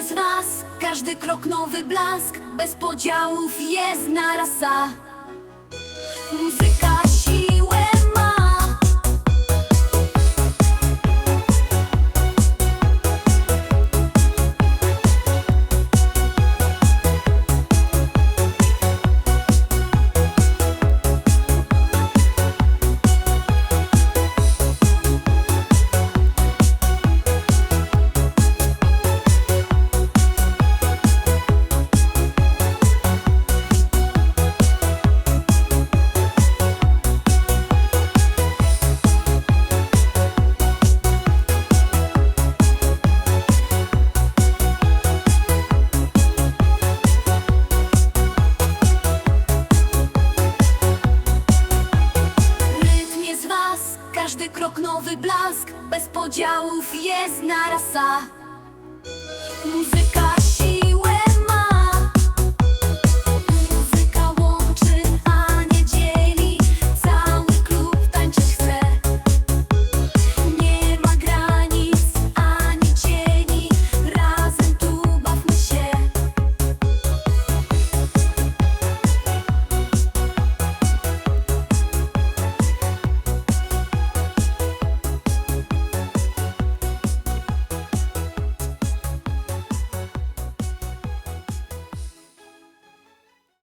każdy z nas, każdy krok nowy blask, bez podziałów jest narasa. Muzyka nowy blask, bez podziałów jest narasa Muzyka